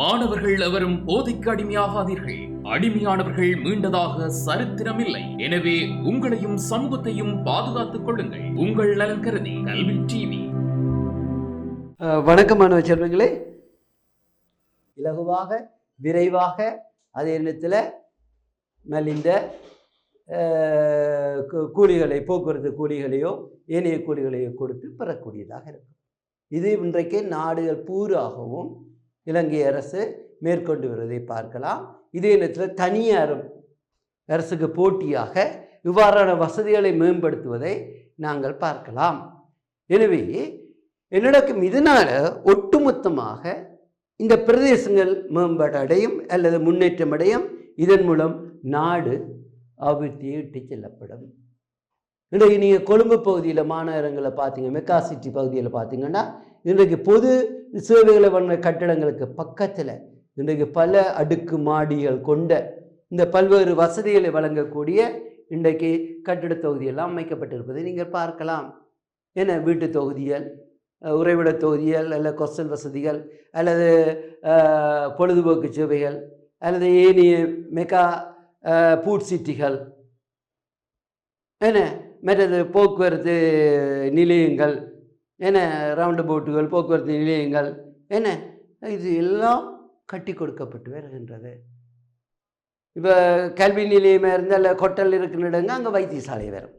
மாணவர்கள் எவரும் போதைக்கு அடிமையாகாதீர்கள். அடிமையானவர்கள் மீண்டதாக சரித்திரமில்லை. எனவே உங்களையும் சமூகத்தையும் பாதுகாத்துக் கொள்ளுங்கள். உங்கள் நலன் கருதி கல்வி டிவி. வணக்கம் மாணவ செல்வங்களே. இலகுவாக விரைவாக அதே நேரத்தில் மலிந்த கூலிகளை போக்குவரத்து கூலிகளையோ ஏனைய கூலிகளையோ கொடுத்து பெறக்கூடியதாக இருக்கும். இது இன்றைக்கு நாடுகள் பூராகவும் இலங்கை அரசு மேற்கொண்டு வருவதை பார்க்கலாம். இதே நேரத்தில் தனியார் அரசுக்கு போட்டியாக இவ்வாறான வசதிகளை மேம்படுத்துவதை நாங்கள் பார்க்கலாம். எனவே என்னடக்கும் இதனால் ஒட்டுமொத்தமாக இந்த பிரதேசங்கள் மேம்பாடு அடையும் அல்லது முன்னேற்றம் அடையும். இதன் மூலம் நாடு அபிவிருத்தியை இட்டு செல்லப்படும். இன்றைக்கு நீங்கள் கொழும்பு பகுதியில் மாநகரங்களை பார்த்தீங்க மெக்கா சிட்டி பகுதியில் பார்த்தீங்கன்னா இன்றைக்கு பொது சேவைகளை பண்ண கட்டிடங்களுக்கு பக்கத்தில் இன்றைக்கு பல அடுக்கு மாடிகள் கொண்ட இந்த பல்வேறு வசதிகளை வழங்கக்கூடிய இன்றைக்கு கட்டிட தொகுதியெல்லாம் அமைக்கப்பட்டிருப்பதை நீங்கள் பார்க்கலாம். என வீட்டு தொகுதிகள் உறைவிட தொகுதிகள் அல்ல கொசல் வசதிகள் அல்லது பொழுதுபோக்கு சேவைகள் அல்லது ஏனைய மெகா பூட் சிட்டிகள் என்ன மற்றது போக்குவரத்து நிலையங்கள் என்ன ரவுண்டு போட்டுகள் போக்குவரத்து நிலையங்கள் என்ன? இது எல்லாம் கட்டி கொடுக்கப்பட்டு வருகின்றது. இப்போ கல்வி நிலையமாக இருந்தால் இல்லை கொட்டல் இருக்கிற இடங்க அங்கே வைத்தியசாலை வரும்.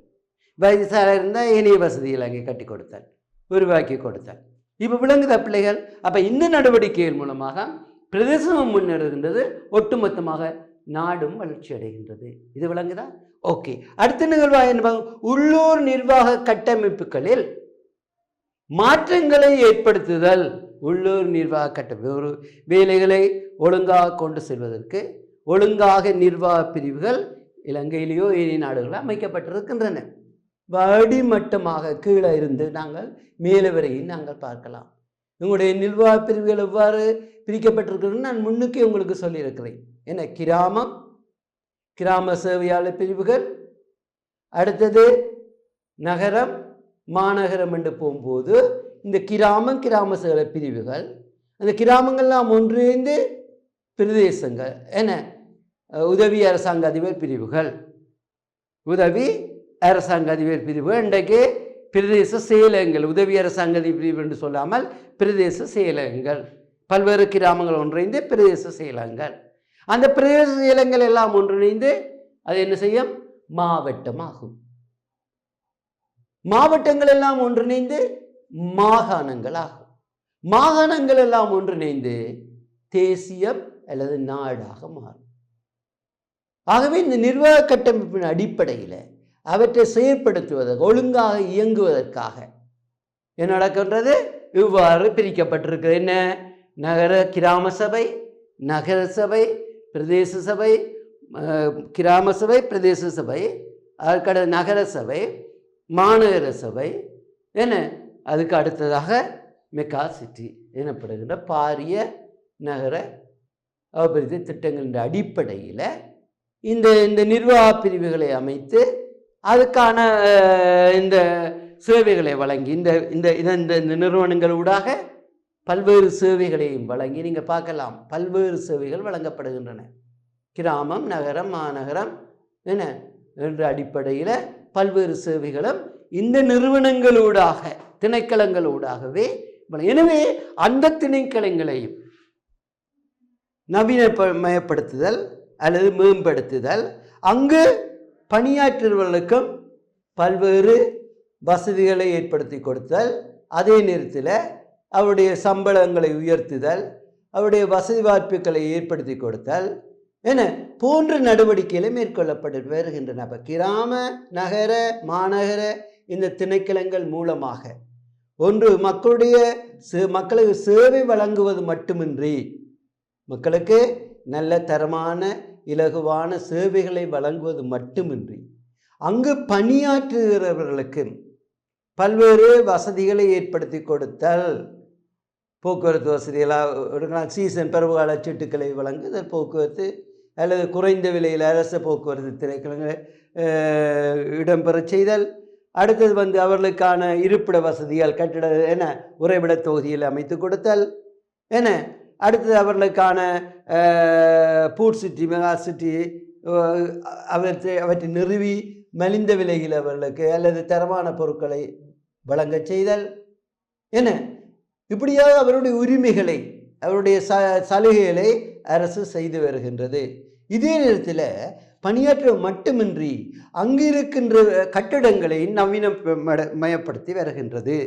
வைத்தியசாலை இருந்தால் இணைய வசதிகள் அங்கே கட்டி கொடுத்தால் உருவாக்கி கொடுத்தால். இப்போ விளங்குத பிள்ளைகள்? அப்போ இந்த நடவடிக்கைகள் மூலமாக பிரதேசமும் முன்னேறுகின்றது. ஒட்டுமொத்தமாக நாடும் வளர்ச்சி அடைகின்றது. இது விளங்குதா? ஓகே. அடுத்த நிகழ்வாக என்ன உள்ளூர் நிர்வாக கட்டமைப்புகளில் மாற்றங்களை ஏற்படுத்துதல் உள்ளூர் நிர்வாக கட்டமைப்பு. ஒரு வேலைகளை ஒழுங்காக கொண்டு செல்வதற்கு ஒழுங்காக நிர்வாக பிரிவுகள் இலங்கையிலேயோ ஏனைய நாடுகளோ அமைக்கப்பட்டிருக்கின்றன. வடிமட்டமாக கீழே இருந்து நாங்கள் மேலே வரையும் நாங்கள் பார்க்கலாம். உங்களுடைய நிர்வாக பிரிவுகள் எவ்வாறு பிரிக்கப்பட்டிருக்கிறது நான் முன்னுக்கே உங்களுக்கு சொல்லியிருக்கிறேன். என்ன? கிராமம் கிராம சேவையாளர் பிரிவுகள் அடுத்தது நகரம் மாநகரம் என்று போகும்போது இந்த கிராமம் கிராம சேவை பிரிவுகள் அந்த கிராமங்கள்லாம் ஒன்றிணைந்து பிரதேசங்கள் என்ன உதவி அரசாங்க அதிபர் பிரிவுகள். உதவி அரசாங்க அதிபர் பிரிவு இன்றைக்கு பிரதேச செயலகங்கள் உதவி அரசாங்க அதிபர் பிரிவு என்று சொல்லாமல் பிரதேச செயலகங்கள். பல்வேறு கிராமங்கள் ஒன்றிணைந்து பிரதேச செயலகங்கள். அந்த பிரதேச செயலகங்கள் எல்லாம் ஒன்றிணைந்து அது என்ன செய்யும்? மாவட்டமாகும். மாவட்டங்கள் எல்லாம் ஒன்றிணைந்து மாகாணங்கள் ஆகும் மாகாணங்கள் எல்லாம் ஒன்றிணைந்து தேசியம் அல்லது நாடாக மாறும். ஆகவே இந்த நிர்வாக கட்டமைப்பின் அடிப்படையில் அவற்றை செயற்படுத்துவதற்கு ஒழுங்காக இயங்குவதற்காக என்ன நடக்கின்றது? இவ்வாறு பிரிக்கப்பட்டிருக்கிறது. என்ன? நகர கிராம சபை நகர சபை பிரதேச சபை கிராம சபை பிரதேச சபை அதுக்கடுத்து நகர சபை மாநகர சபை என்ன அதுக்கு அடுத்ததாக மெக்கா சிட்டி எனப்படுகின்ற பாரிய நகர அபிவிருத்தி திட்டங்களின் அடிப்படையில் இந்த இந்த நிர்வாக பிரிவுகளை அமைத்து அதுக்கான இந்த சேவைகளை வழங்கி இந்த இந்த இந்த இந்த நிறுவனங்களூடாக பல்வேறு சேவைகளையும் வழங்கி நீங்கள் பார்க்கலாம். பல்வேறு சேவைகள் வழங்கப்படுகின்றன. கிராமம் நகரம் மாநகரம் என்ன என்ற அடிப்படையில் பல்வேறு சேவைகளும் இந்த நிறுவனங்களூடாக திணைக்களங்களூடாகவே எனவே அந்த திணைக்களங்களையும் நவீனமயப்படுத்துதல் அல்லது மேம்படுத்துதல் அங்கு பணியாற்றுபவர்களுக்கும் பல்வேறு வசதிகளை ஏற்படுத்தி கொடுத்தல் அதே நேரத்தில் அவருடைய சம்பளங்களை உயர்த்துதல் அவருடைய வசதி வாய்ப்புகளை ஏற்படுத்தி கொடுத்தல் என போன்ற நடவடிக்கைகளை மேற்கொள்ளப்பட்டு வருகின்றன. அப்போ கிராம நகர மாநகர இந்த திணைக்களங்கள் மூலமாக ஒன்று மக்களுடைய சே- மக்களுக்கு சேவை வழங்குவது மட்டுமின்றி மக்களுக்கு நல்ல தரமான இலகுவான சேவைகளை வழங்குவது மட்டுமின்றி அங்கு பணியாற்றுகிறவர்களுக்கு பல்வேறு வசதிகளை ஏற்படுத்தி கொடுத்தல் போக்குவரத்து வசதிகளாக சீசன் பருவகால சீட்டுக்களை வழங்குதல் போக்குவரத்து அல்லது குறைந்த விலையில் அரச போக்குவரத்து திரைக்களங்களை இடம்பெற இடம்பெறச் செய்தல் அடுத்தது வந்து அவர்களுக்கான இருப்பிட வசதிகள் கட்டிட என உறைவிட தொகுதியில் அமைத்து கொடுத்தல் என அடுத்தது அவர்களுக்கான பூட் சிட்டி மெகா சிட்டி அவற்றை அவற்றை நிறுவி மலிந்த விலையில் அவர்களுக்கு அல்லது தரமான பொருட்களை வழங்கச் செய்தல் என்ன இப்படியாக அவருடைய உரிமைகளை அவருடைய ச சலுகைகளை அரசு செய்து வருகின்றது. இதே நேரத்தில் பணியாற்ற மட்டுமின்றி அங்கு இருக்கின்ற கட்டடங்களை நவீன மயப்படுத்தி வருகின்றது.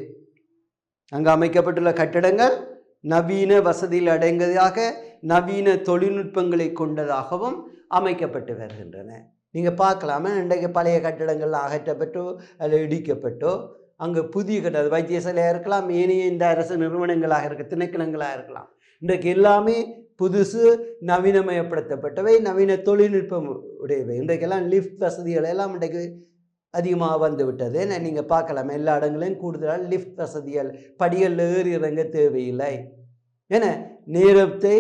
அங்கு அமைக்கப்பட்டுள்ள கட்டடங்கள் நவீன வசதியில் அடங்கியதாக நவீன தொழில்நுட்பங்களை கொண்டதாகவும் அமைக்கப்பட்டு வருகின்றன. நீங்கள் பார்க்கலாமா இன்றைக்கு பழைய கட்டடங்கள் அகற்றப்பட்டோ அல்லது இடிக்கப்பட்டோ அங்கே புதிய கட்டட வைத்தியசாலையாக இருக்கலாம் ஏனைய இந்த அரசு நிறுவனங்களாக இருக்க திணைக்களங்களாக இருக்கலாம். இன்றைக்கு எல்லாமே புதுசு நவீனமயப்படுத்தப்பட்டவை நவீன தொழில்நுட்பம் உடையவை. இன்றைக்கெல்லாம் லிஃப்ட் வசதிகள் எல்லாம் இன்றைக்கு அதிகமாக வந்து விட்டது நீங்கள் பார்க்கலாம் எல்லா இடங்களையும் கூடுதலாக லிஃப்ட் வசதிகள் படிகள் ஏறி இறங்க தேவையில்லை. என நேரத்தை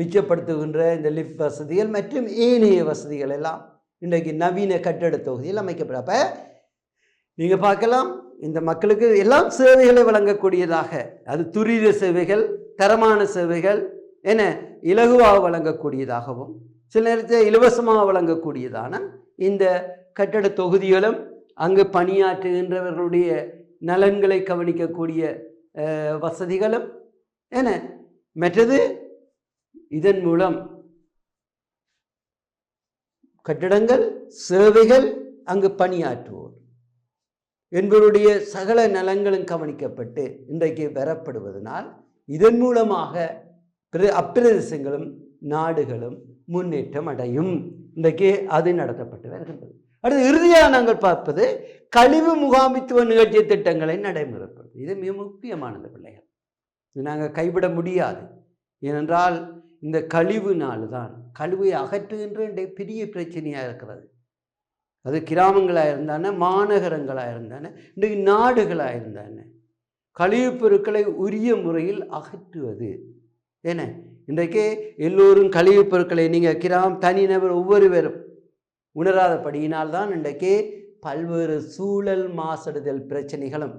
மிச்சப்படுத்துகின்ற இந்த லிஃப்ட் வசதிகள் மற்றும் ஏனைய வசதிகள் எல்லாம் இன்றைக்கு நவீன கட்டட தொகுதியில் அமைக்கப்படும். அப்போ நீங்கள் பார்க்கலாம் இந்த மக்களுக்கு எல்லாம் சேவைகளை வழங்கக்கூடியதாக அது துரித சேவைகள் தரமான சேவைகள் என இலகுவாக வழங்கக்கூடியதாகவும் சில நேரத்தில் இலவசமாக வழங்கக்கூடியதான இந்த கட்டட தொகுதிகளும் அங்கு பணியாற்றுகின்றவர்களுடைய நலன்களை கவனிக்கக்கூடிய வசதிகளும் என மற்றது இதன் மூலம் கட்டடங்கள் சேவைகள் அங்கு பணியாற்றுவோர். என்பவருடைய சகல நலங்களும் கவனிக்கப்பட்டு இன்றைக்கு பெறப்படுவதனால் இதன் மூலமாக பிர அப்பிரதேசங்களும் நாடுகளும் முன்னேற்றம் அடையும். இன்றைக்கு அது நடத்தப்பட்டு வருகின்றது. அடுத்து இறுதியாக நாங்கள் பார்ப்பது கழிவு முகாமித்துவ நிகழ்ச்சி திட்டங்களை நடைமுறைப்படுது இது மிக முக்கியமானது பிள்ளைகள். இது நாங்கள் கைவிட முடியாது. ஏனென்றால் இந்த கழிவுனால தான் கழிவை அகற்றுகின்ற பெரிய பிரச்சனையாக இருக்கிறது. அது கிராமங்களாக இருந்தானே மாநகரங்களாக இருந்தானே இன்றைக்கு நாடுகளாக இருந்தானே கழிவுப் பொருட்களை உரிய முறையில் அகற்றுவது. ஏன இன்றைக்கு எல்லோரும் கழிவுப் பொருட்களை நீங்கள் கிராம் தனிநபர் ஒவ்வொரு பேரும். உணராதபடியினால் தான் இன்றைக்கு பல்வேறு சூழல் மாசடுதல் பிரச்சனைகளும்.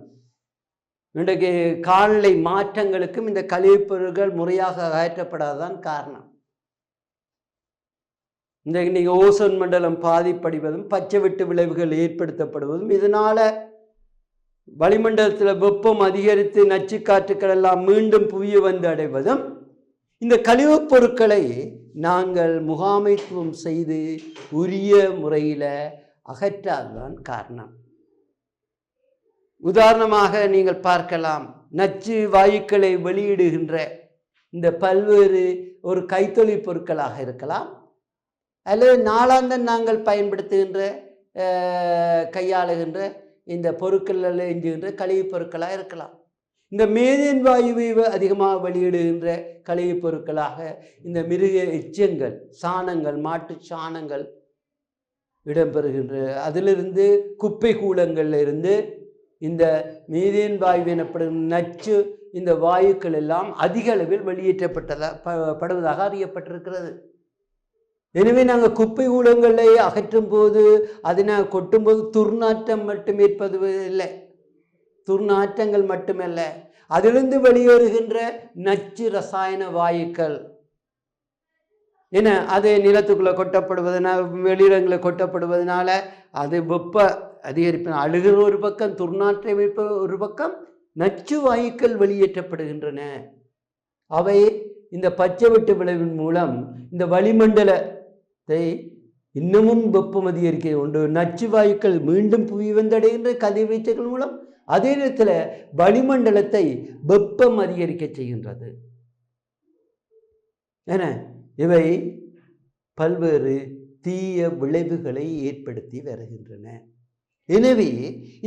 இன்றைக்கு காலநிலை மாற்றங்களுக்கும் இந்த கழிவுப் பொருட்கள் முறையாக அகற்றப்படாதான் காரணம். இன்றைக்கு நீங்கள் ஓசோன் மண்டலம் பாதிப்படைவதும் பச்சை வெட்டு விளைவுகள் ஏற்படுத்தப்படுவதும் இதனால் வளிமண்டலத்தில் வெப்பம் அதிகரித்து நச்சுக்காற்றுக்கள் எல்லாம் மீண்டும் புவிய வந்து அடைவதும் இந்த கழிவுப் பொருட்களை நாங்கள் முகாமைத்துவம் செய்து உரிய முறையில் அகற்றாததான் காரணம். உதாரணமாக நீங்கள் பார்க்கலாம் நச்சு வாயுக்களை வெளியிடுகின்ற இந்த பல்வேறு ஒரு கைத்தொழில் பொருட்களாக இருக்கலாம் அல்லது நாளாந்தன் நாங்கள் பயன்படுத்துகின்ற கையாளுகின்ற இந்த பொருட்களில் எஞ்சுகின்ற கழிவுப் பொருட்களாக இருக்கலாம். இந்த மேதேன் வாயுவை அதிகமாக வெளியிடுகின்ற கழிவுப் பொருட்களாக இந்த மிருக எச்சங்கள் சாணங்கள் மாட்டு சாணங்கள் இடம்பெறுகின்ற. அதிலிருந்து குப்பை கூலங்கள்ல இருந்து இந்த மீதேன் வாயு எனப்படும் நச்சு இந்த வாயுக்கள் எல்லாம் அதிக அளவில் வெளியேற்றப்பட்டதா படுவதாக அறியப்பட்டிருக்கிறது. எனவே நாங்கள் குப்பை கூலங்களை அகற்றும் போது அதனை கொட்டும்போது துர்நாற்றம் மட்டும் ஏற்பது இல்லை. துர்நாற்றங்கள் மட்டுமல்ல அதிலிருந்து வெளியேறுகின்ற நச்சு ரசாயன வாயுக்கள். என்ன? அது நிலத்துக்குள்ளே கொட்டப்படுவதனால் வெளியிடங்களில் கொட்டப்படுவதனால அது வெப்ப அதிகரிப்பு அழுகிற ஒரு பக்கம் துர்நாற்றம் வைப்பு ஒரு பக்கம் நச்சு வாயுக்கள் வெளியேற்றப்படுகின்றன. அவை இந்த பச்சை வெட்டு விளைவின் மூலம் இந்த வளிமண்டலத்தை இன்னமும் வெப்பம் அதிகரிக்க உண்டு. நச்சு வாயுக்கள் மீண்டும் புவி வந்தடைகின்ற கதிர்வீச்சுகள் மூலம் அதே நேரத்தில் வளிமண்டலத்தை வெப்பம் அதிகரிக்க செய்கின்றது. என இவை பல்வேறு தீய விளைவுகளை ஏற்படுத்தி வருகின்றன. எனவே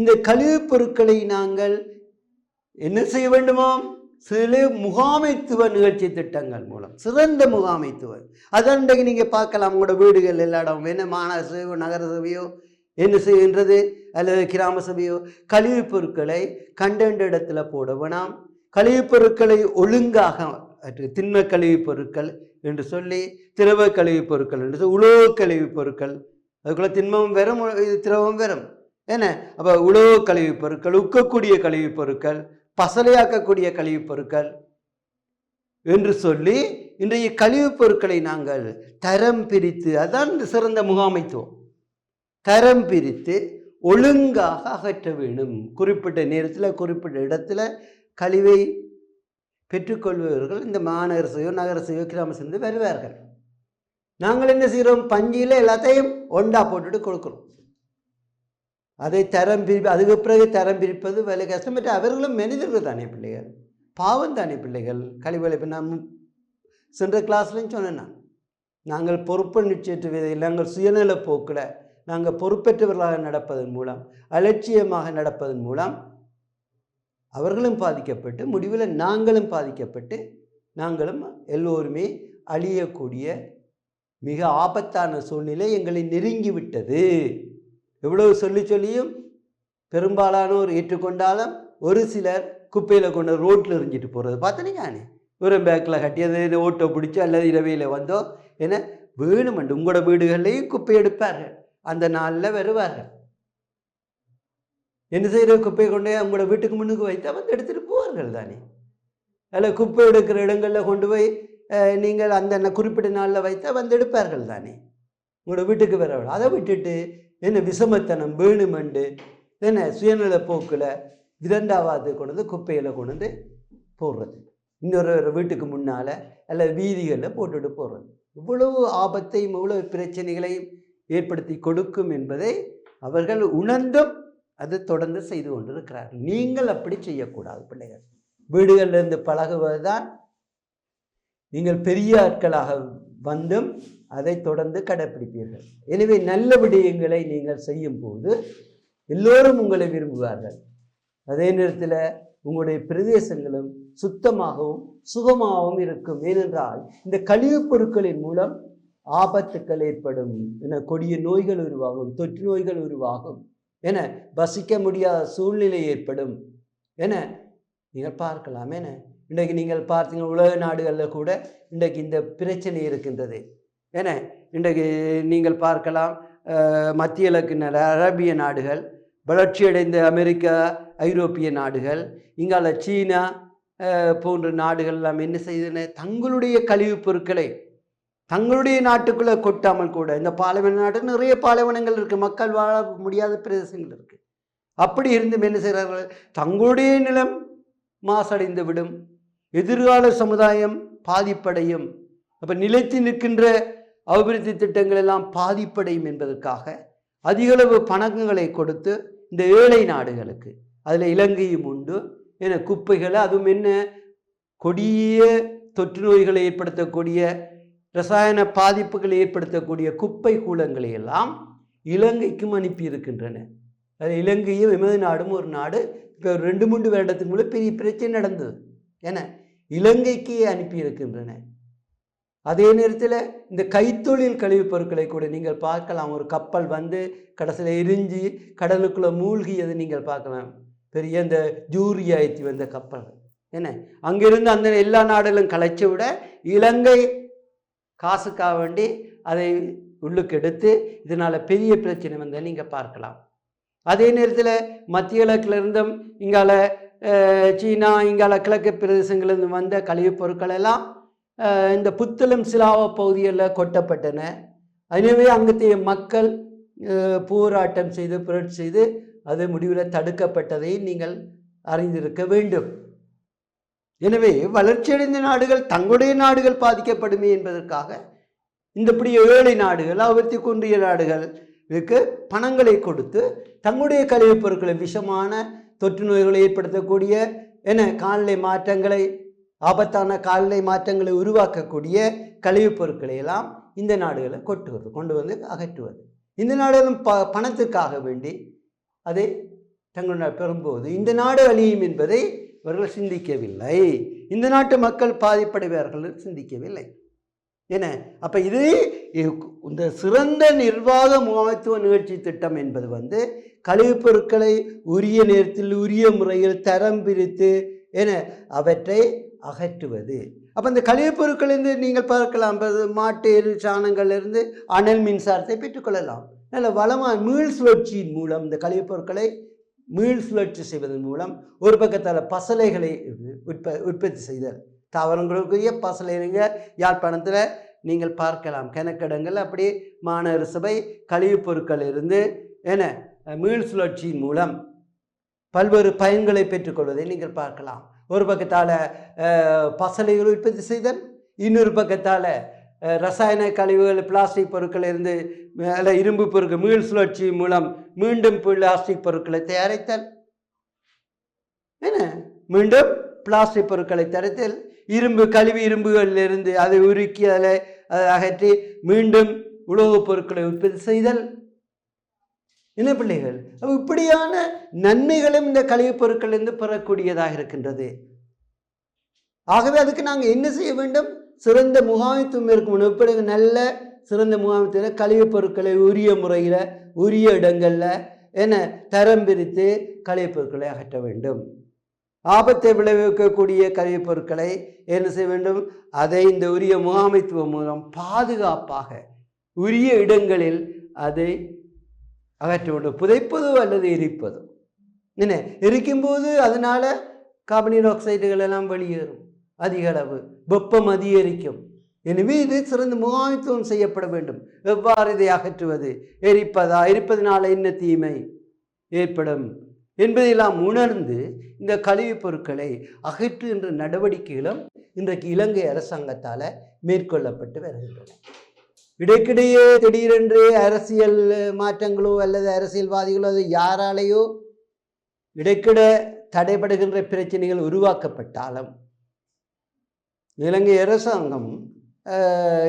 இந்த கழிவுப் பொருட்களை நாங்கள் என்ன செய்ய வேண்டுமாம் சில முகாமைத்துவ நிகழ்ச்சி திட்டங்கள் மூலம் சிறந்த முகாமைத்துவம். அதான் நீங்கள் பார்க்கலாம் உங்களோட வீடுகள் எல்லா இடம் என்ன? மாநகர சபையோ நகர சபையோ என்ன செய்கின்றது? அல்லது கிராம சபையோ கழிவுப் பொருட்களை கண்டெண்ட இடத்துல போட வேணாம் கழிவுப் பொருட்களை ஒழுங்காக திண்ம கழிவுப் பொருட்கள் என்று சொல்லி திரவ கழிவுப் பொருட்கள் என்று சொல்லி உலோக கழிவுப் பொருட்கள். அதுக்குள்ள திண்மம் வரும் திரவம் வரும் என்ன? அப்போ உலோக கழிவுப் பொருட்கள் உக்கக்கூடிய கழிவுப் பொருட்கள் பசலையாக்கக்கூடிய கழிவுப் பொருட்கள் என்று சொல்லி இன்றைய கழிவுப் பொருட்களை நாங்கள் தரம் பிரித்து அதான் சிறந்த முகாமைத்துவம். தரம் பிரித்து ஒழுங்காக அகற்ற வேண்டும் குறிப்பிட்ட நேரத்தில் குறிப்பிட்ட இடத்துல கழிவை பெற்றுக்கொள்பவர்கள் இந்த மாநகரசையோ நகரசையோ கிராம சேர்ந்து வருவார்கள். நாங்கள் என்ன செய்கிறோம்? பஞ்சியில் எல்லாத்தையும் ஒண்டா போட்டுட்டு கொடுக்குறோம். அதை தரம் பிரிப்பு அதுக்கு பிறகு தரம் பிரிப்பது வேலை கஷ்டம். மற்ற அவர்களும் மனிதர்கள் தானே பிள்ளைகள். பாவம் தானே பிள்ளைகள். கழிவுகளை இப்போ நான் சென்ற கிளாஸ்லையும் சொன்னேன் நான். நாங்கள் பொறுப்பு நிச்சயற்ற விதையில் நாங்கள் சுயநல போக்கில் நாங்கள் பொறுப்பற்றவர்களாக நடப்பதன் மூலம் அலட்சியமாக நடப்பதன் மூலம் அவர்களும் பாதிக்கப்பட்டு முடிவில் நாங்களும் பாதிக்கப்பட்டு நாங்களும் எல்லோருமே அழியக்கூடிய மிக ஆபத்தான சூழ்நிலை எங்களை நெருங்கி விட்டது எவ்வளவு சொல்லி சொல்லியும் பெரும்பாலானோர் ஏற்றுக்கொண்டாலும் ஒரு சிலர் குப்பையில் கொண்டு ரோட்டில் எறிஞ்சிட்டு போகிறது பார்த்தனீங்கானே ஒரு பேக்கில் கட்டி அது ஓட்டோ பிடிச்சி அல்லது இரவையில் வந்தோ ஏன்னா வேணுமெண்டு உங்களோட வீடுகள்லேயும் குப்பை எடுப்பார்கள். அந்த நாளில் வருவார்கள். என்ன செய்கிற குப்பையை கொண்டு போய் அவங்களோட வீட்டுக்கு முன்னுக்கு வைத்தால் வந்து எடுத்துகிட்டு போவார்கள் தானே? அதில் குப்பை எடுக்கிற இடங்களில் கொண்டு போய் நீங்கள் அந்த குறிப்பிட்ட நாளில் வைத்தால் வந்து எடுப்பார்கள் தானே? உங்களோட வீட்டுக்கு வரவில்லை அதை விட்டுட்டு என்ன விஷமத்தனம் வேணுமெண்டு என்ன சுயநல போக்கில் விதண்டாவாது கொண்டு வந்து குப்பையில் கொண்டு வந்து போடுறது. இன்னொரு வீட்டுக்கு முன்னால் அல்ல வீதிகளில் போட்டுட்டு போடுறது. இவ்வளவு ஆபத்தையும் இவ்வளவு பிரச்சனைகளையும் ஏற்படுத்தி கொடுக்கும் என்பதை அவர்கள் உணர்ந்தும் அது தொடர்ந்து செய்து கொண்டிருக்கிறார்கள். நீங்கள் அப்படி செய்யக்கூடாது பிள்ளைகள். வீடுகளிலிருந்து பழகுவதுதான் பழகுவது தான் நீங்கள் பெரிய ஆட்களாக வந்தும் அதை தொடர்ந்து கடைப்பிடிப்பீர்கள். எனவே நல்ல விடயங்களை நீங்கள் செய்யும் போது எல்லோரும் உங்களை விரும்புவார்கள். அதே நேரத்தில் உங்களுடைய பிரதேசங்களும் சுத்தமாகவும் சுகமாகவும் இருக்கும். ஏனென்றால் இந்த கழிவுப் பொருட்களின் மூலம் ஆபத்துக்கள் ஏற்படும். என கொடிய நோய்கள் உருவாகும் தொற்று நோய்கள் உருவாகும். என வசிக்க முடியாத சூழ்நிலை ஏற்படும். என நீங்கள் பார்க்கலாம். என இன்றைக்கு நீங்கள் பார்த்தீங்க உலக நாடுகளில் கூட இன்றைக்கு இந்த பிரச்சனை இருக்கின்றது. என இன்றைக்கு நீங்கள் பார்க்கலாம் மத்திய இலக்கு நல அரேபிய நாடுகள் வளர்ச்சியடைந்த அமெரிக்கா ஐரோப்பிய நாடுகள் இங்கால சீனா போன்ற நாடுகள் எல்லாம் என்ன செய்தன தங்களுடைய கழிவுப் பொருட்களை தங்களுடைய நாட்டுக்குள்ளே கொட்டாமல் கூட இந்த பாலைவன நாட்டில் நிறைய பாலைவனங்கள் இருக்குது மக்கள் வாழ முடியாத பிரதேசங்கள் இருக்குது அப்படி இருந்தும் என்ன செய்கிறார்கள்? தங்களுடைய நிலம் மாசடைந்து விடும் எதிர்கால சமுதாயம் பாதிப்படையும். அப்போ நிலைத்து நிற்கின்ற அபிவிருத்தி திட்டங்கள் எல்லாம் பாதிப்படையும் என்பதற்காக அதிகளவு பணங்களை கொடுத்து இந்த ஏழை நாடுகளுக்கு அதில் இலங்கையும் உண்டு. என குப்பைகளை அதுவும் என்ன? கொடிய தொற்று நோய்களை ஏற்படுத்தக்கூடிய ரசாயன பாதிப்புகளை ஏற்படுத்தக்கூடிய குப்பை கூலங்களை எல்லாம் இலங்கைக்கும் அனுப்பி இருக்கின்றன அது இலங்கையும் எமது நாடும் ஒரு நாடு. இப்போ ரெண்டு மூன்று வருடத்துக்கு முன்னே பெரிய பிரச்சனை நடந்தது. என இலங்கைக்கு அனுப்பி இருக்கின்றன அதே நேரத்தில் இந்த கைத்தொழில் கழிவுப் பொருட்களை கூட நீங்கள் பார்க்கலாம். ஒரு கப்பல் வந்து கடைசியில் எரிஞ்சு கடலுக்குள்ளே மூழ்கியது நீங்கள் பார்க்கலாம். பெரிய இந்த ஜூரியா ஏற்றி வந்த கப்பல். என்ன அங்கிருந்து அந்த எல்லா நாடுகளும் கலைச்சு விட இலங்கை காசுக்காக வேண்டி அதை உள்ளுக்கு எடுத்து இதனால் பெரிய பிரச்சனை வந்து நீங்கள் பார்க்கலாம். அதே நேரத்தில் மத்திய கிழக்குலேருந்தும் இங்கால சீனா இங்கால கிழக்கு பிரதேசங்களிலிருந்து வந்த கழிவுப் பொருட்கள் எல்லாம் இந்த புத்தளம் சிலாவ பகுதிகளில் கொட்டப்பட்டன. எனவே அங்கத்தைய மக்கள் போராட்டம் செய்து புரட்சி செய்து அது முடிவில் தடுக்கப்பட்டதை நீங்கள் அறிந்திருக்க வேண்டும். எனவே வளர்ச்சியடைந்த நாடுகள் தங்களுடைய நாடுகள் பாதிக்கப்படுமே என்பதற்காக இந்தப்படி ஏழை நாடுகள் அபிவிருத்தி குன்றிய நாடுகளுக்கு பணங்களை கொடுத்து தங்களுடைய கழிவுப் பொருட்களை விஷமான தொற்று நோய்களை ஏற்படுத்தக்கூடிய என கால்நிலை மாற்றங்களை ஆபத்தான கால்நிலை மாற்றங்களை உருவாக்கக்கூடிய கழிவுப் பொருட்களை எல்லாம் இந்த நாடுகளை கொட்டுவது கொண்டு வந்து அகற்றுவது. இந்த நாடுகளும் ப பணத்துக்காக வேண்டி அதை தங்களுடைய பெறும்போது இந்த நாடு அழியும் என்பதை இவர்கள் சிந்திக்கவில்லை. இந்த நாட்டு மக்கள் பாதிப்படைவார்கள் சிந்திக்கவில்லை. என்ன? அப்போ இது இந்த சிறந்த நிர்வாக முகாமைத்துவ நிகழ்ச்சி திட்டம் என்பது வந்து கழிவுப் பொருட்களை உரிய நேரத்தில் உரிய முறையில் தரம் பிரித்து என அவற்றை அகற்றுவது. அப்போ இந்த கழிவுப் பொருட்களிலிருந்து நீங்கள் பார்க்கலாம். மாட்டு எரு சாணங்கள்லேருந்து அனல் மின்சாரத்தை பெற்றுக்கொள்ளலாம் நல்ல வளமான மீள் சுழற்சியின் மூலம் இந்த கழிவுப் பொருட்களை மீள் சுழற்சி செய்வதன் மூலம் ஒரு பக்கத்தால் பசலைகளை உற்ப உற்பத்தி செய்தல் தாவரங்களுக்குரிய பசலைங்க யாழ்ப்பாணத்தில் நீங்கள் பார்க்கலாம். கிணக்கிடங்கள் அப்படி மாநகர சபை கழிவுப் பொருட்கள் இருந்து என்ன? மீள் சுழற்சியின் மூலம் பல்வேறு பயன்களை பெற்றுக்கொள்வதை நீங்கள் பார்க்கலாம். ஒரு பக்கத்தால் பசலைகள் உற்பத்தி செய்தல் இன்னொரு பக்கத்தால் ரசாயன கழிவுகள் பிளாஸ்டிக் பொருட்கள் இருந்து அல்ல இரும்பு பொருட்கள் மீள் சுழற்சி மூலம் மீண்டும் பிளாஸ்டிக் பொருட்களை தயாரித்தல். என்ன? மீண்டும் பிளாஸ்டிக் பொருட்களை தயாரித்தல். இரும்பு கழிவு இரும்புகளிலிருந்து அதை உருக்கி அதில் அதை அகற்றி மீண்டும் உலோகப் பொருட்களை உற்பத்தி செய்தல். என்ன பிள்ளைகள்? இப்படியான நன்மைகளும் இந்த கழிவுப் பொருட்களிலிருந்து பெறக்கூடியதாக இருக்கின்றது. ஆகவே அதுக்கு நாங்கள் என்ன செய்ய வேண்டும்? சிறந்த முகாமித்துவம் இருக்கும் எப்படி நல்ல சிறந்த முகாமித்துவம் கழிவுப் பொருட்களை உரிய முறையில் உரிய இடங்களில் என்ன? தரம் பிரித்து கழிவுப் பொருட்களை அகற்ற வேண்டும். ஆபத்தை விளைவிக்கக்கூடிய கழிவுப் பொருட்களை என்ன செய்ய வேண்டும்? அதை இந்த உரிய முகாமைத்துவம் மூலம் பாதுகாப்பாக உரிய இடங்களில் அதை அகற்ற வேண்டும். புதைப்பதோ அல்லது எரிப்பதோ. என்ன? எரிக்கும்போது அதனால் கார்பன் ஆக்சைடுகள் எல்லாம் வெளியேறும். அதிக அளவு வெப்பம் அதிகரிக்கும். எனவே இது சிறந்த முகாமித்துவம் செய்யப்பட வேண்டும். எவ்வாறு இதை அகற்றுவது? எரிப்பதா? எரிப்பதனால என்ன தீமை ஏற்படும்? என்பதையெல்லாம் உணர்ந்து இந்த கழிவுப் பொருட்களை அகற்றுகின்ற நடவடிக்கைகளும் இன்றைக்கு இலங்கை அரசாங்கத்தால் மேற்கொள்ளப்பட்டு வருகின்றன. இடைக்கிடையே திடீரென்று அரசியல் மாற்றங்களோ அல்லது அரசியல்வாதிகளோ அது யாராலேயோ இடைக்கிட தடைபடுகின்ற பிரச்சனைகள் உருவாக்கப்பட்டாலும் இலங்கை அரசாங்கம்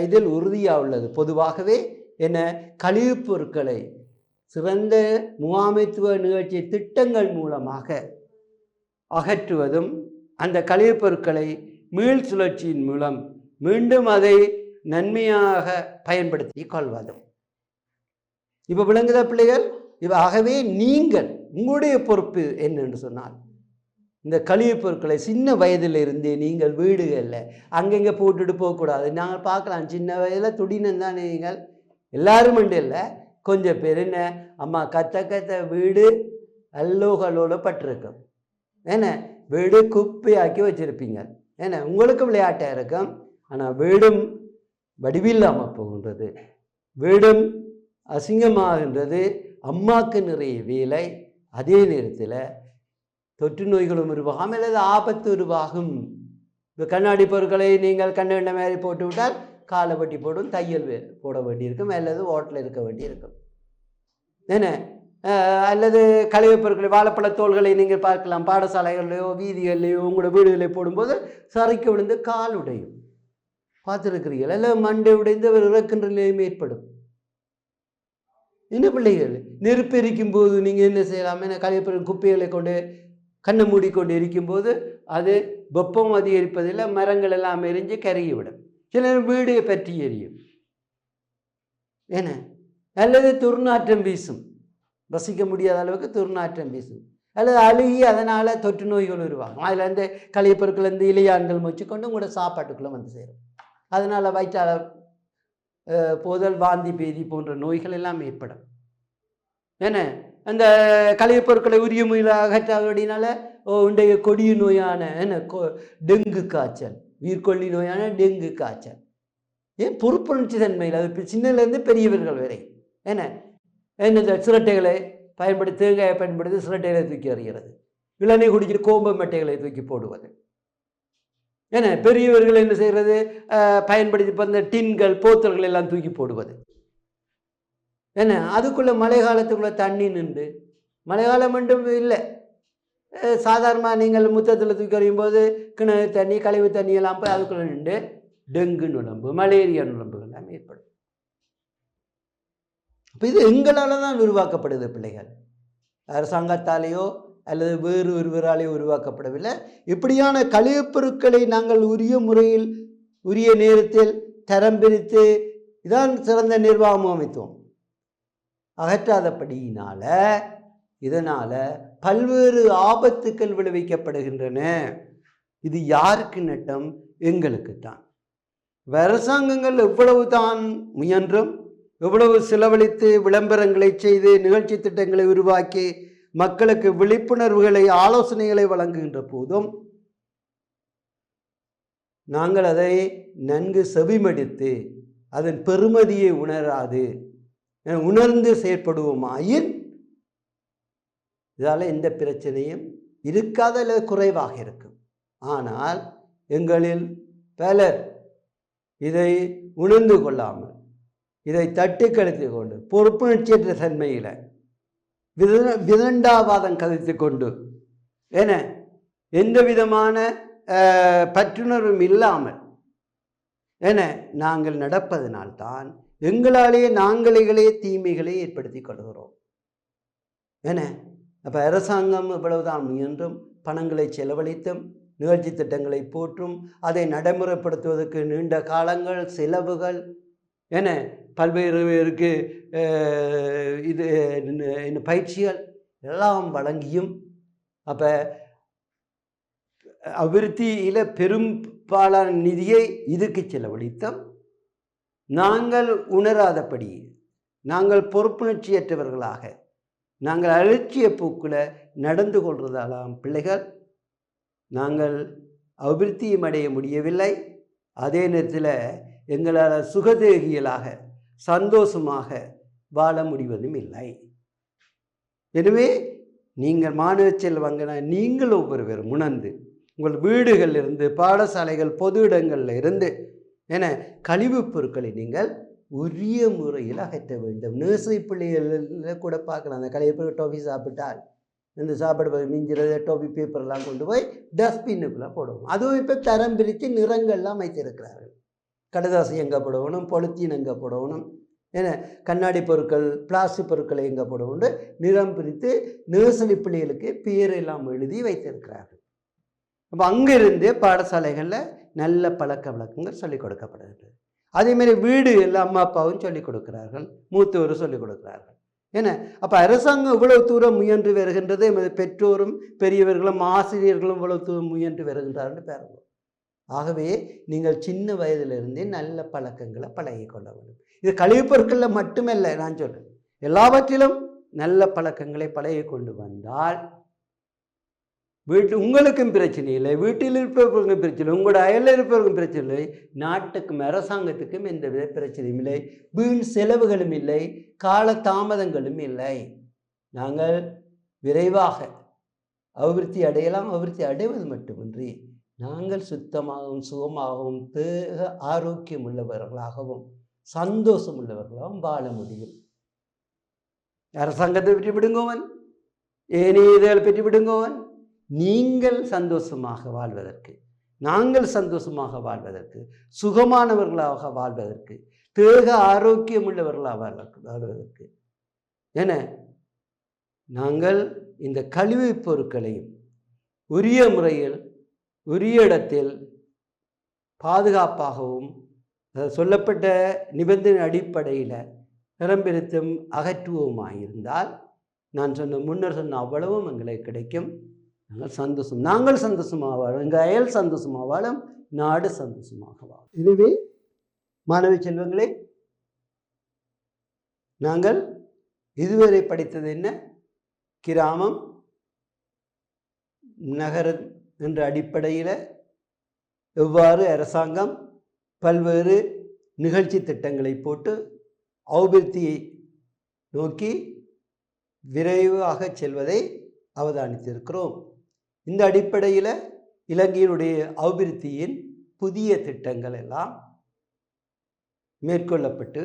இதில் உறுதியாக உள்ளது பொதுவாகவே என்ன? கழிவுப் பொருட்களை சிறந்த முகாமைத்துவ நிகழ்ச்சி திட்டங்கள் மூலமாக அகற்றுவதும் அந்த கழிவுப் பொருட்களை மீள் சுழற்சியின் மூலம் மீண்டும் அதை நன்மையாக பயன்படுத்தி கொள்வதும். இப்போ விளங்குதா பிள்ளைகள்? இவ்வாகவே ஆகவே நீங்கள் உங்களுடைய பொறுப்பு என்னென்று சொன்னால் இந்த கழிவுப் பொருட்களை சின்ன வயதில் இருந்தே நீங்கள் வீடுகளில் அங்கங்கே போட்டுட்டு போகக்கூடாது. நாங்கள் பார்க்கலாம். சின்ன வயதில் துடினம் தான் நீங்கள். எல்லாரும் இல்லை. கொஞ்சம் பேர் என்ன? அம்மா கத்த கத்த வீடு அல்லோகலோல பட்டிருக்கும். என்ன? வீடு குப்பையாக்கி வச்சுருப்பீங்க. ஏன்னா உங்களுக்கும் விளையாட்டாக இருக்கும். ஆனால் வீடும் வடிவில்லாமல் போகின்றது. வீடும் அசிங்கமாகின்றது. அம்மாக்கு நிறைய வேலை. அதே நேரத்தில் தொற்று நோய்களும் உருவாகும் அல்லது ஆபத்து உருவாகும். இப்போ கண்ணாடி பொருட்களை நீங்கள் கண்ணெண்ண மாதிரி போட்டு விட்டால் காலை வட்டி போடும் தையல் போட வேண்டியிருக்கும் அல்லது ஓட்டில் இருக்க வேண்டியிருக்கும். என்ன? அல்லது கழிவுப் பொருட்களை வாழைப்பழ தோள்களை நீங்கள் பார்க்கலாம். பாடசாலைகள்லையோ வீதிகள்லையோ உங்களோட வீடுகளில் போடும்போது சறுக்கி விழுந்து கால் உடையும். பார்த்துருக்கிறீர்கள். அல்ல மண்டை உடைந்து அவர் இறக்கின்ற நிலையும் ஏற்படும். என்ன பிள்ளைகள்? நெருப்பெரிக்கும் போது நீங்கள் என்ன செய்யலாம்? என்ன கழிவுப்பொருள் குப்பைகளை கொண்டு கண்ணை மூடிக்கொண்டு இருக்கும்போது அது வெப்பம் அதிகரிப்பதில் மரங்கள் எல்லாம் எரிஞ்சு கருகிவிடும். சில வீடு பற்றி எரியும். என்ன அல்லது துர்நாற்றம் வீசும். வசிக்க முடியாத அளவுக்கு துர்நாற்றம் வீசும். அல்லது அழுகி அதனால் தொற்று நோய்கள் உருவாகும். அதில் கலைப்பொருட்கள்லேருந்து இலையான்கள் வச்சுக்கொண்டு உங்களோட சாப்பாட்டுக்குள்ளே வந்து சேரும். அதனால் வயிற்றால போதல் வாந்தி பேதி போன்ற நோய்கள் எல்லாம் ஏற்படும். என்ன அந்த கழிவுப் பொருட்களை உரிய முறையில் அகற்றாதபடினால இன்றைய கொடிய நோயான என்ன கொ டெங்கு காய்ச்சல் உயிர்கொல்லி நோயான டெங்கு காய்ச்சல். ஏன்? பொறுப்புணர்ச்சி தன்மையில் அது சின்னலேருந்து சின்னதுலேருந்து பெரியவர்கள் வரை. என்ன? என்ன இந்த சிரட்டைகளை பயன்படுத்தி தேங்காயை பயன்படுத்தி சிரட்டைகளை தூக்கி எறிகிறது. இளநீர் குடிச்சிட்டு கோம்பு மட்டைகளை தூக்கி போடுவது. என்ன? பெரியவர்கள் என்ன செய்கிறது? பயன்படுத்தி இப்போ இந்த டின்கள் போத்தல்கள் எல்லாம் தூக்கி போடுவது. என்ன? அதுக்குள்ளே மழை காலத்துக்குள்ளே தண்ணி நின்று. மழை காலம் மட்டும் இல்லை. சாதாரணமாக நீங்கள் முத்தத்தில் தூக்கி எறியும் போது கிணறு தண்ணி கழிவு தண்ணி எல்லாம் போய் அதுக்குள்ளே நின்று டெங்கு நுழம்பு மலேரியா நுழம்புகள் எல்லாம் ஏற்படும். இப்போ இது எங்களால் தான் உருவாக்கப்படுது பிள்ளைகள்? அரசாங்கத்தாலேயோ அல்லது வேறு ஒருவராலேயோ உருவாக்கப்படவில்லை. இப்படியான கழிவுப் பொருட்களை நாங்கள் உரிய முறையில் உரிய நேரத்தில் தரம் பிரித்து இதான் சிறந்த நிர்வாகம் அமைத்தோம். அகற்றாதபடியினால இதனால் பல்வேறு ஆபத்துக்கள் விளைவிக்கப்படுகின்றன. இது யாருக்கு நட்டம்? எங்களுக்கு தான் அரசாங்கங்கள் எவ்வளவு தான் முயன்றும் எவ்வளவு செலவழித்து விளம்பரங்களை செய்து நிகழ்ச்சி திட்டங்களை உருவாக்கி மக்களுக்கு விழிப்புணர்வுகளை ஆலோசனைகளை வழங்குகின்ற போதும் நாங்கள் அதை நன்கு செவிமடித்து அதன் பெருமதியை உணராது. உணர்ந்து செயற்படுவோமாயின் இதால் எந்த பிரச்சனையும் இருக்காத குறைவாக இருக்கும். ஆனால் எங்களில் பலர் இதை உணர்ந்து கொள்ளாமல் இதை தட்டி கழித்து கொண்டு பொறுப்புணர்ச்சியற்ற தன்மையில் வித விதண்டாவாதம் கதைத்து கொண்டு என எந்த விதமான பற்றுணர்வும் இல்லாமல் என நாங்கள் நடப்பதனால்தான் எங்களாலேயே நாங்களே தீமைகளை ஏற்படுத்தி கொள்கிறோம். என்ன அப்போ அரசாங்கம் இவ்வளவுதான். முயன்றும் பணங்களை செலவழித்தும் நிகழ்ச்சி திட்டங்களை போற்றும் அதை நடைமுறைப்படுத்துவதற்கு நீண்ட காலங்கள் செலவுகள். என பல்வேறு பேருக்கு இது என்ன பயிற்சிகள் எல்லாம் வழங்கியும் அப்போ அபிவிருத்தியில் பெரும்பாலான நிதியை இதுக்கு செலவழித்தோம். நாங்கள் உணராதபடி நாங்கள் பொறுப்புணர்ச்சியற்றவர்களாக நாங்கள் அலட்சிய போக்கில் நடந்து கொள்வதாலாம் பிள்ளைகள் நாங்கள் அபிவிருத்தியும் அடைய முடியவில்லை. அதே நேரத்தில் எங்களால் சுகதேகியலாக சந்தோஷமாக வாழ முடிவதும் இல்லை. எனவே நீங்கள் மாணவ செல்வங்கன்னா நீங்கள் ஒவ்வொருவரும் உணர்ந்து உங்கள் வீடுகளிலிருந்து பாடசாலைகள் பொது இடங்களில் இருந்து என கழிவுப் பொருட்களை நீங்கள் உரிய முறையில் அகற்ற வேண்டும். நர்சரி பிள்ளைகளில் கூட பார்க்கலாம். அந்த கழிவு டோஃபி சாப்பிட்டால் இந்த சாப்பாடு மிஞ்சிறது டோபி பேப்பர்லாம் கொண்டு போய் டஸ்ட்பின்னுக்குள்ளே போடுவோம் அதுவும் இப்போ தரம் பிரித்து நிறங்கள்லாம் வைத்திருக்கிறார்கள் கடதாசி எங்கே போடணும்? பொலித்தீன் எங்கே போடணும்? ஏன்னா கண்ணாடி பொருட்கள் பிளாஸ்டிக் பொருட்களை எங்கே போடணும் நிறம் பிரித்து நர்சரி பிள்ளைகளுக்கு பேரெல்லாம் எழுதி வைத்திருக்கிறார்கள். அப்போ அங்கிருந்து பாடசாலைகளில் நல்ல பழக்க வழக்கங்கள் சொல்லிக் கொடுக்கப்படுகிறது. அதேமாரி வீடு எல்லா அம்மா அப்பாவும் சொல்லிக் கொடுக்கிறார்கள். மூத்தவரும் சொல்லிக் கொடுக்கிறார்கள். ஏன்னா அப்போ அரசாங்கம் இவ்வளவு தூரம் முயன்று வருகின்றது எமது பெற்றோரும் பெரியவர்களும் ஆசிரியர்களும் இவ்வளவு தூரம் முயன்று வருகின்றார்கள் பாருங்கள். ஆகவே நீங்கள் சின்ன வயதிலிருந்தே நல்ல பழக்கங்களை பழகி கொள்ள வேண்டும். இது கழிவுப் பொருட்களில் மட்டுமல்ல நான் சொல்கிறேன் எல்லாவற்றிலும் நல்ல பழக்கங்களை பழகி கொண்டு வந்தால் வீட்டு உங்களுக்கும் பிரச்சனை இல்லை வீட்டில் இருப்பவர்களுக்கும் பிரச்சனை இல்லை உங்களோட அயலில் இருப்பவர்களுக்கும் பிரச்சனை இல்லை. நாட்டுக்கும் அரசாங்கத்துக்கும் எந்த வித பிரச்சனையும் இல்லை. வீண் செலவுகளும் இல்லை கால தாமதங்களும் இல்லை. நாங்கள் விரைவாக அபிவிருத்தி அடையலாம் அபிவிருத்தி அடைவது மட்டுமின்றி நாங்கள் சுத்தமாகவும் சுகமாகவும் தேக ஆரோக்கியம் உள்ளவர்களாகவும் சந்தோஷம் உள்ளவர்களாகவும் வாழ முடியும். அரசாங்கத்தை பற்றி விடுங்கோவன் ஏனைய இதை பற்றி விடுங்கோவன் நீங்கள் சந்தோஷமாக வாழ்வதற்கு நாங்கள் சந்தோஷமாக வாழ்வதற்கு சுகமானவர்களாக வாழ்வதற்கு தேக ஆரோக்கியம் உள்ளவர்களாக வாழ்வதற்கு. என நாங்கள் இந்த கழிவுப் பொருட்களையும் உரிய முறையில் உரிய இடத்தில் பாதுகாப்பாகவும் சொல்லப்பட்ட நிபந்தனை அடிப்படையில் நிரம்பிருத்தும் அகற்றுவோமாக இருந்தால் நான் சொன்ன முன்னர் சொன்ன அவ்வளவும் எங்களுக்கு கிடைக்கும். நாங்கள் சந்தோஷம். நாங்கள் சந்தோஷமாக வாழும் எங்கள் அயல் சந்தோஷமாக வாழும் நாடு சந்தோஷமாக வாழும் இதுவே மாணவ செல்வங்களே நாங்கள் இதுவரை படித்தது என்ன? கிராமம் நகரம் என்ற அடிப்படையில் எவ்வாறு அரசாங்கம் பல்வேறு நிகழ்ச்சி திட்டங்களை போட்டு அபிவிருத்தியை நோக்கி விரைவாக செல்வதை அவதானித்திருக்கிறோம். இந்த அடிப்படையில் இலங்கையினுடைய அபிவிருத்தியின் புதிய திட்டங்கள் எல்லாம் மேற்கொள்ளப்பட்டு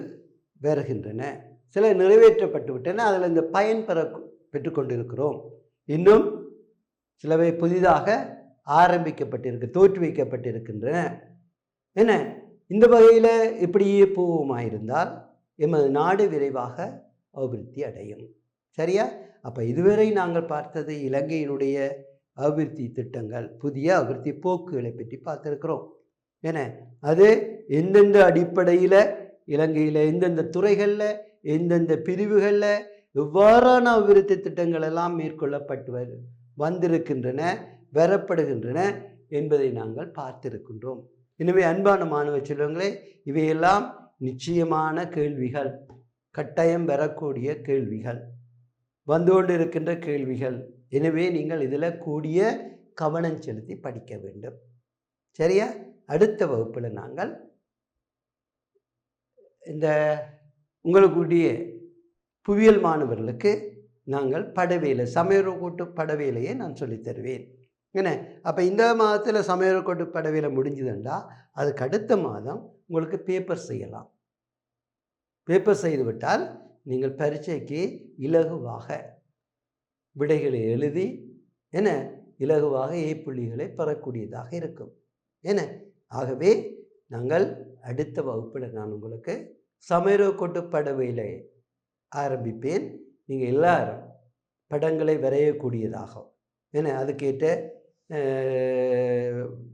வருகின்றன. சில நிறைவேற்றப்பட்டு விட்டன. அதில் இந்த பயன் பெற பெற்றுக்கொண்டிருக்கிறோம். இன்னும் சிலவை புதிதாக ஆரம்பிக்கப்பட்டிருக்கு தோற்றுவிக்கப்பட்டிருக்கின்றன என்ன? இந்த வகையில் இப்படியே போவோமாயிருந்தால் எமது நாடு விரைவாக அபிவிருத்தி அடையும். சரியா? அப்போ இதுவரை நாங்கள் பார்த்தது இலங்கையினுடைய அபிவிருத்தி திட்டங்கள் புதிய அபிவிருத்தி போக்குகளை பற்றி பார்த்துருக்குறோம். என அது எந்தெந்த அடிப்படையில் இலங்கையில் எந்தெந்த துறைகளில் எந்தெந்த பிரிவுகளில் எவ்வாறான அபிவிருத்தி திட்டங்கள் எல்லாம் மேற்கொள்ளப்பட்டு வரு வந்திருக்கின்றன வரப்படுகின்றன என்பதை நாங்கள் பார்த்திருக்கின்றோம். எனவே அன்பான மாணவ செல்வங்களே இவையெல்லாம் நிச்சயமான கேள்விகள் கட்டாயம் வரக்கூடிய கேள்விகள் வந்து கொண்டிருக்கின்ற கேள்விகள். எனவே நீங்கள் இதில் கூடிய கவனம் செலுத்தி படிக்க வேண்டும். சரியா? அடுத்த வகுப்பில் நாங்கள் இந்த உங்களுக்குடைய புவியியல் மாணவர்களுக்கு நாங்கள் படவேலை சமையற்கோட்டு படவேலையை நான் சொல்லித் தருவேன். என்ன? அப்போ இந்த மாதத்தில் சமையற்கோட்டு படவேலை முடிஞ்சதுண்டா? அதுக்கு அடுத்த மாதம் உங்களுக்கு பேப்பர் செய்யலாம். பேப்பர் செய்துவிட்டால் நீங்கள் பரீட்சைக்கு இலகுவாக விடைகளை எழுதி என இலகுவாக ஏ புள்ளிகளை பெறக்கூடியதாக இருக்கும். என ஆகவே நாங்கள் அடுத்த வகுப்பில் நான் உங்களுக்கு சமைரோ கொட்டு படவையில் ஆரம்பிப்பேன். நீங்கள் எல்லாரும் படங்களை வரையக்கூடியதாகும் ஏன்னா அதுக்கேற்ற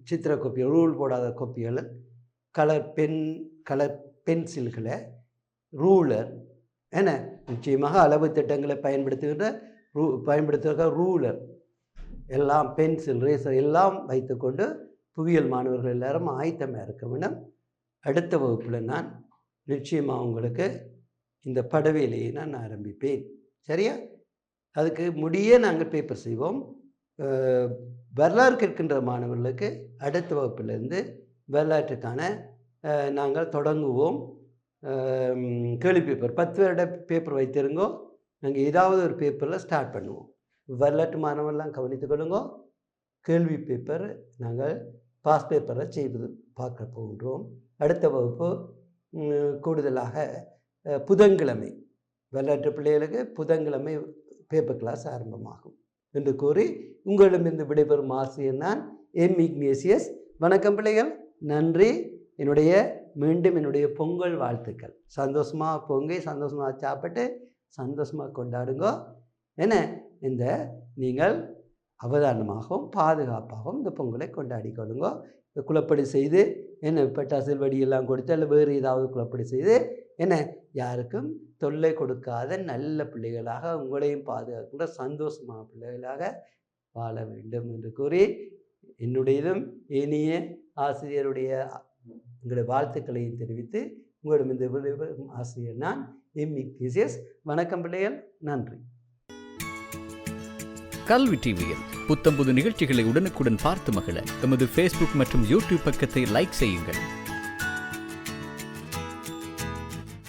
சித்திர கோப்பிகள் ரூல் போடாத கோப்பிகள் கலர் பென் கலர் பென்சில்களை ரூலர் என நிச்சயமாக அளவு திட்டங்களை பயன்படுத்துகின்ற ரூ பயன்படுத்துகிற ரூலர் எல்லாம் பென்சில் ரேசர் எல்லாம் வைத்துக்கொண்டு புவியியல் மாணவர்கள் எல்லாரும் ஆயத்தமாக இருக்க வேண்டும். அடுத்த வகுப்பில் நான் நிச்சயமாக உங்களுக்கு இந்த படவேலையை நான் ஆரம்பிப்பேன். சரியா? அதுக்கு முடிய நாங்கள் பேப்பர் செய்வோம். வரலாறு கேட்கின்ற மாணவர்களுக்கு அடுத்த வகுப்பிலிருந்து வரலாற்றுக்கான நாங்கள் தொடங்குவோம். கேள்வி பேப்பர் பத்து வருட பேப்பர் வைத்திருங்கோ. நாங்கள் ஏதாவது ஒரு பேப்பரில் ஸ்டார்ட் பண்ணுவோம். வரலாற்று மாணவர்லாம் கவனித்துக் கொள்ளுங்கோ. கேள்வி பேப்பர் நாங்கள் பாஸ் பேப்பரை செய்வது பார்க்க போகின்றோம். அடுத்த வகுப்பு கூடுதலாக புதன்கிழமை. வரலாற்று பிள்ளைகளுக்கு புதன்கிழமை பேப்பர் கிளாஸ் ஆரம்பமாகும் என்று கூறி உங்களிடமிருந்து விடைபெறும் ஆசிரியர் நான் எம். இக்னேசியஸ். வணக்கம் பிள்ளைகள். நன்றி. என்னுடைய மீண்டும் என்னுடைய பொங்கல் வாழ்த்துக்கள். சந்தோஷமாக பொங்கி. சந்தோஷமாக சாப்பிட்டு சந்தோஷமாக கொண்டாடுங்க. என்ன? இந்த நீங்கள் அவதானமாகவும் பாதுகாப்பாகவும் இந்த பொங்கலை கொண்டாடி கொள்ளுங்கோ. இந்த குளப்படி செய்து என்ன பெட்டாசில் வடியெல்லாம் கொடுத்து அல்ல வேறு ஏதாவது குளப்படி செய்து என்ன? யாருக்கும் தொல்லை கொடுக்காத நல்ல பிள்ளைகளாக உங்களையும் பாதுகாக்கின்ற சந்தோஷமான பிள்ளைகளாக வாழ வேண்டும் என்று கூறி என்னுடையதும் இனிய ஆசிரியருடைய எங்களுடைய வாழ்த்துக்களையும் தெரிவித்து உங்களிடம் இந்த ஆசிரியர் நான் எம் இக்னேசியஸ் வணக்கம் பிள்ளைகள் நன்றி. கல்வி டிவியில் புத்தம்புது நிகழ்ச்சிகளை உடனுக்குடன் பார்த்து மகிழ. எமது ஃபேஸ்புக் மற்றும் யூடியூப் பக்கத்தை லைக் செய்யுங்கள்.